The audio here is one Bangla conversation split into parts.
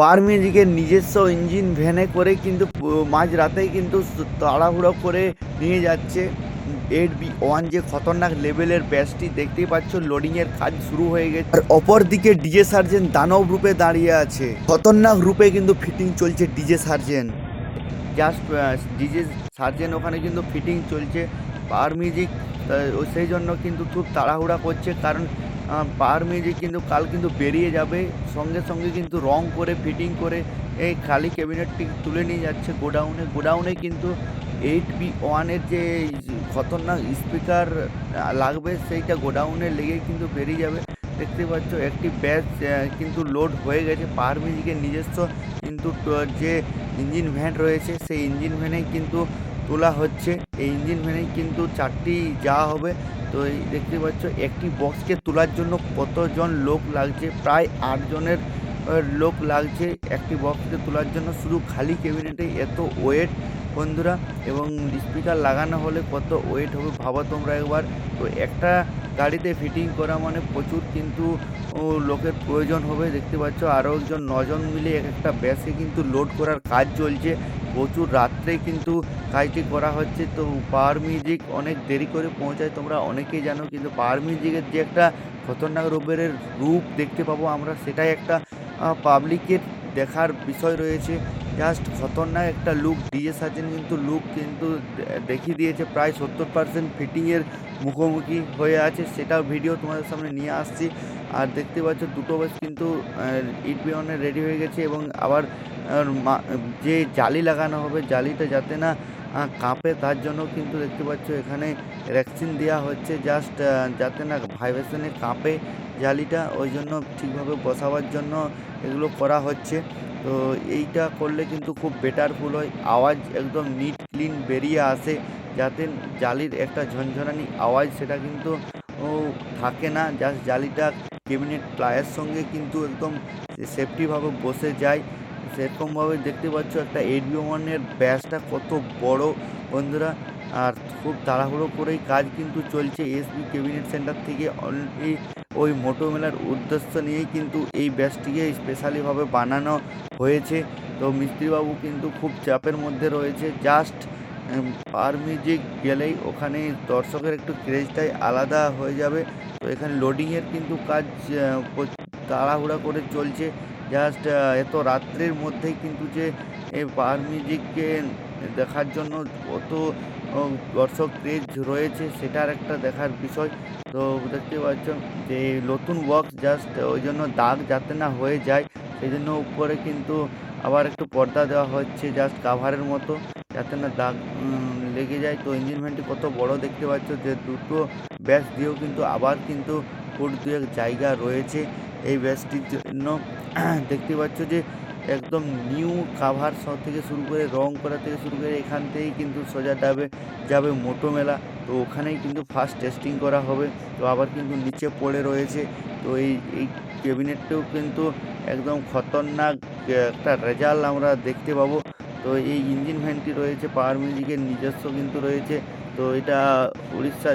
পার মিউজিকের নিজস্ব ইঞ্জিন ভ্যানে করে কিন্তু, মাঝ রাতেই কিন্তু তাড়াহুড়ো করে নিয়ে যাচ্ছে। এইট বি ওয়ান যে খতরনাক লেভেলের ব্যাচটি দেখতেই পাচ্ছ লোডিংয়ের কাজ শুরু হয়ে গেছে। আর অপর দিকে ডিজে সার্জেন দানব রূপে দাঁড়িয়ে আছে। খতরনাক রূপে কিন্তু ফিটিং চলছে DJ Sarzen just DJ Sarzen ওখানে কিন্তু ফিটিং চলছে। পাওয়ার মিউজিক সেই জন্য কিন্তু খুব তাড়াহুড়া করছে। কারণ পাওয়ার মিউজিক কিন্তু কাল কিন্তু বেরিয়ে যাবে। সঙ্গে সঙ্গে কিন্তু রং করে ফিটিং করে এই খালি ক্যাবিনেটটি তুলে নিয়ে যাচ্ছে গোডাউনে। গোডাউনে কিন্তু এইট বি ওয়ানের যে খতরনাক স্পিকার লাগবে, সেইটা গোডাউনে লেগে কিন্তু বেরিয়ে যাবে। দেখতে পাচ্ছ, একটি ব্যাচ কিন্তু লোড হয়ে গেছে। পাওয়ার মিউজিকের নিজস্ব কিন্তু যে ইঞ্জিন ভ্যান রয়েছে, সেই ইঞ্জিন ভ্যানেই কিন্তু তোলা হচ্ছে। এই ইঞ্জিন ভ্যানেই কিন্তু চারটি যাওয়া হবে। তো এই দেখতে পাচ্ছ, একটি বক্সকে তোলার জন্য কতজন লোক লাগছে? প্রায় আটজনের লোক লাগছে একটি বক্সকে তোলার জন্য। শুধু খালি ক্যাবিনেটে এত ওয়েট বন্ধুরা, এবং স্পিকার লাগানো হলে কত ওয়েট হবে ভাবো তোমরা একবার। তো একটা গাড়িতে ফিটিং করা মানে প্রচুর কিন্তু লোকের প্রয়োজন হবে। দেখতে পাচ্ছ আরও একজন, নজন মিলে এক একটা ব্যাসে কিন্তু লোড করার কাজ চলছে। প্রচুর রাত্রে কিন্তু কাজটি করা হচ্ছে। তো পাওয়ার মিউজিক অনেক দেরি করে পৌঁছায়। তোমরা অনেকেই জানো কিন্তু পাওয়ার মিউজিকের যে একটা খতরনাক রূপের রূপ দেখতে পাবো আমরা, সেটাই একটা পাবলিকের দেখার বিষয় রয়েছে। জাস্ট খতরনাক একটা লুক ডিজে সার্জেন কিন্তু লুক কিন্তু দেখিয়ে দিয়েছে। প্রায় সত্তর পার্সেন্ট ফিটিংয়ের মুখোমুখি হয়ে আছে। সেটাও ভিডিও তোমাদের সামনে নিয়ে আসছি। আর দেখতে পাচ্ছ দুটো বাস কিন্তু ইট বিয়নে রেডি হয়ে গেছে এবং আবার যে জালি লাগানো হবে, জালিটা যাতে না কাঁপে, তার জন্য কিন্তু দেখতে পাচ্ছ এখানে ভ্যাকসিন দেওয়া হচ্ছে। জাস্ট যাতে না ভাইব্রেশনে কাঁপে জালিটা, ওই জন্য ঠিকভাবে বসাবার জন্য এগুলো করা হচ্ছে। তো এইটা করলে কিন্তু খুব বেটারফুল হয়। আওয়াজ একদম নিট ক্লিন বেরিয়ে আসে। যাতে জালির একটা ঝনঝনানি আওয়াজ সেটা কিন্তু থাকে না। জাস্ট জালিটা ক্যাবিনেট প্লায়ের সঙ্গে কিন্তু একদম সেফটিভাবে বসে যায়। সেরকমভাবে দেখতে পাচ্ছ একটা বি ওয়ানের ব্যাসটা কত বড় বন্ধুরা। আর খুব তাড়াহুড়ো করেই কাজ কিন্তু চলছে এসবি ক্যাবিনেট সেন্টার থেকে অলরেডি ওই মোটো মেলার উদ্দেশ্য নিয়েই কিন্তু এই ব্যাসটিকে স্পেশালিভাবে বানানো হয়েছে। তো মিস্ত্রিবাবু কিন্তু খুব চাপের মধ্যে রয়েছে। জাস্ট পার মিউজিক গেলেই ওখানে দর্শকের একটু ক্রেজটাই আলাদা হয়ে যাবে। তো এখানে লোডিংয়ের কিন্তু কাজ তাড়াহুড়া করে চলছে। জাস্ট এত রাত্রের মধ্যেই কিন্তু যে পাওয়ার মিউজিককে দেখার জন্য কত দর্শক ক্রেজ রয়েছে, সেটার একটা দেখার বিষয়। তো দেখতে পাচ্ছ যে, নতুন বক্স জাস্ট ওই জন্য দাগ যাতে না হয়ে যায় সেই জন্য উপরে কিন্তু আবার একটু পর্দা দেওয়া হচ্ছে জাস্ট কাভারের মতো, যাতে না দাগ লেগে যায়। তো ইঞ্জিন ভ্যানটি কত বড় দেখতে পাচ্ছ যে, দুটো ব্যাস দিয়েও কিন্তু আবার কিন্তু ফুট দুয়েক জায়গা রয়েছে এই ব্যাসটির জন্য। দেখতে পাচ্ছ যে একদম নিউ কাভার থেকে শুরু করে, রং করা থেকে শুরু করে এখান থেকেই কিন্তু সোজা যাবে যাবে মোটো মেলা। তো ওখানেই কিন্তু ফার্স্ট টেস্টিং করা হবে। তো আবার কিন্তু নিচে পড়ে রয়েছে। তো এই এই ক্যাবিনেটটাও কিন্তু একদম খতরনাক একটা রেজাল্ট আমরা দেখতে পাবো। তো এই ইঞ্জিন ভ্যানটি রয়েছে পাওয়ার মিউজিকের নিজস্ব কিন্তু রয়েছে। তো এটা উড়িষ্যা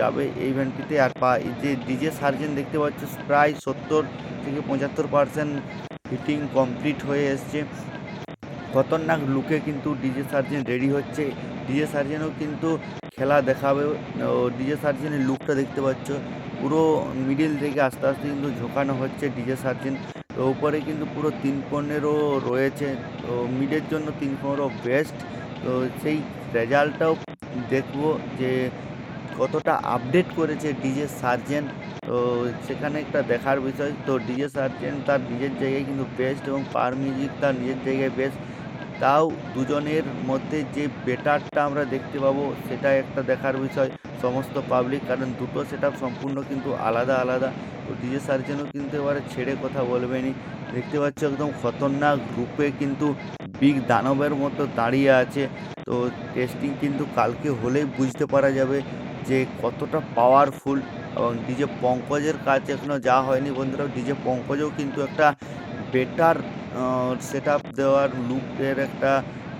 যাবে এই ভ্যানটিতে আর এই যে ডিজে সার্জেন দেখতে পাচ্ছ, প্রায় সত্তর থেকে পঁচাত্তর পার্সেন্ট ফিটিং কমপ্লিট হয়ে এসছে। খতরনাক লুকে কিন্তু ডিজে সার্জেন রেডি হচ্ছে। ডিজে সার্জেনও কিন্তু খেলা দেখাবে। ডিজে সার্জেনের লুকটা দেখতে পাচ্ছ। পুরো মিডিল থেকে আস্তে আস্তে কিন্তু ঝোঁকানো হচ্ছে ডিজে সার্জেন তো উপরে কিন্তু পুরো তিন পনেরো রয়েছে। তো মিডের জন্য তিন পনেরো বেস্ট তো সেই রেজাল্টটাও দেখব যে কতটা আপডেট করেছে ডিজে সার্জেন তো সেখানে একটা দেখার বিষয়, তো ডিজে সার্জেন তার নিজের জায়গায় কিন্তু বেস্ট এবং পার মিউজিক তার নিজের জায়গায় বেস্ট তাও দুজনের মধ্যে যে বেটারটা আমরা দেখতে পাবো, সেটা একটা দেখার বিষয় সমস্ত পাবলিক কারণ দুটো সেট সম্পূর্ণ কিন্তু আলাদা আলাদা। তো ডিজে সার্জেনও কিন্তু এবারে ছেড়ে কথা বলবেনি। দেখতে পাচ্ছ একদম খতরনাক রূপে কিন্তু বিগ দানবের মতো দাঁড়িয়ে আছে। তো টেস্টিং কিন্তু কালকে হলেই বুঝতে পারা যাবে। যে কতটা পাওয়ারফুল এবং ডিজে পঙ্কজের কাজ এখনও যা হয়নি বন্ধুরা। ডিজে পঙ্কজও কিন্তু একটা বেটার সেট আপ দেওয়ার লুকের একটা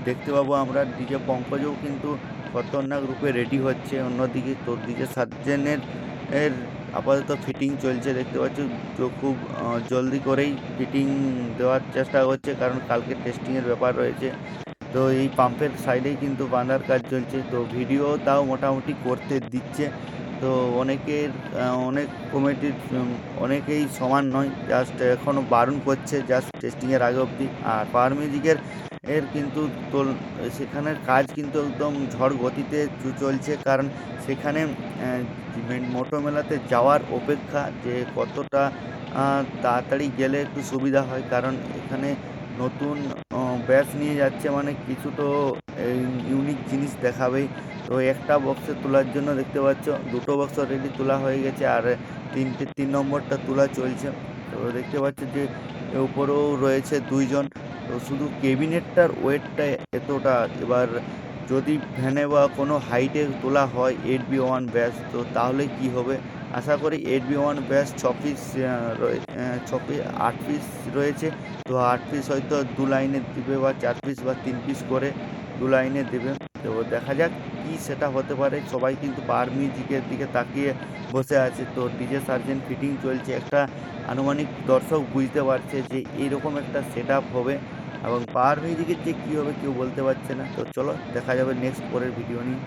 দেখতে পাবো আমরা। ডিজে পঙ্কজও কিন্তু খতরনাক রূপে রেডি হচ্ছে। অন্যদিকে তো ডিজে সার্জেনের এর আপাতত ফিটিং চলছে, দেখতে পাচ্ছ। তো খুব জলদি করেই ফিটিং দেওয়ার চেষ্টা করছে, কারণ কালকে টেস্টিংয়ের ব্যাপার রয়েছে। তো এই পাম্পের সাইডেই কিন্তু বাঁধার কাজ চলছে। তো ভিডিও তাও মোটামুটি করতে দিচ্ছে। তো অনেকের অনেক কমিটির অনেকেই সমান নয়। জাস্ট এখনও বারণ করছে জাস্ট টেস্টিংয়ের আগে অবধি। আর পাওয়ার মিউজিকের এর কিন্তু তোল, সেখানের কাজ কিন্তু একদম ঝড় গতিতে চলছে। কারণ সেখানে মোটো মেলাতে যাওয়ার অপেক্ষা যে কতটা তাড়াতাড়ি গেলে একটু সুবিধা হয়। কারণ এখানে নতুন ব্যাচ নিয়ে যাচ্ছে মানে কিছু তো ইউনিক জিনিস দেখাবেই তো একটা বক্সে তোলার জন্য দেখতে পাচ্ছ, দুটো বক্স অলরেডি তোলা হয়ে গেছে আর তিনটে, তিন নম্বরটা তোলা চলছে। তো দেখতে পাচ্ছ যে উপরেও রয়েছে দুইজন। তো শুধু কেবিনেটটার ওয়েটটা এতটা। এবার যদি ভ্যানে বা কোনো হাইটে তোলা হয় এইট বি ওয়ান ব্যাস তো তাহলে কি হবে? আশা করি এইট বি ওয়ান ব্যাস ছ পিস ছ পিস আট পিস রয়েছে। তো আট পিস হয়তো দু লাইনে দেবে বা চার পিস বা তিন পিস করে দু লাইনে দেবে। তো দেখা যাক কি সেটা হতে পারে। সবাই কিন্তু পাওয়ার মিউজিকের দিকে তাকিয়ে বসে আছে। তো ডিজে সার্জেন্ট ফিটিং চলছে। একটা আনুমানিক দর্শক বুঝতে পারছে যে এইরকম একটা সেট হবে এবং পাওয়ার মিউজিকের যে কী হবে কেউ বলতে পারছে না। তো চলো দেখা যাবে নেক্সট পরের ভিডিও নিয়ে।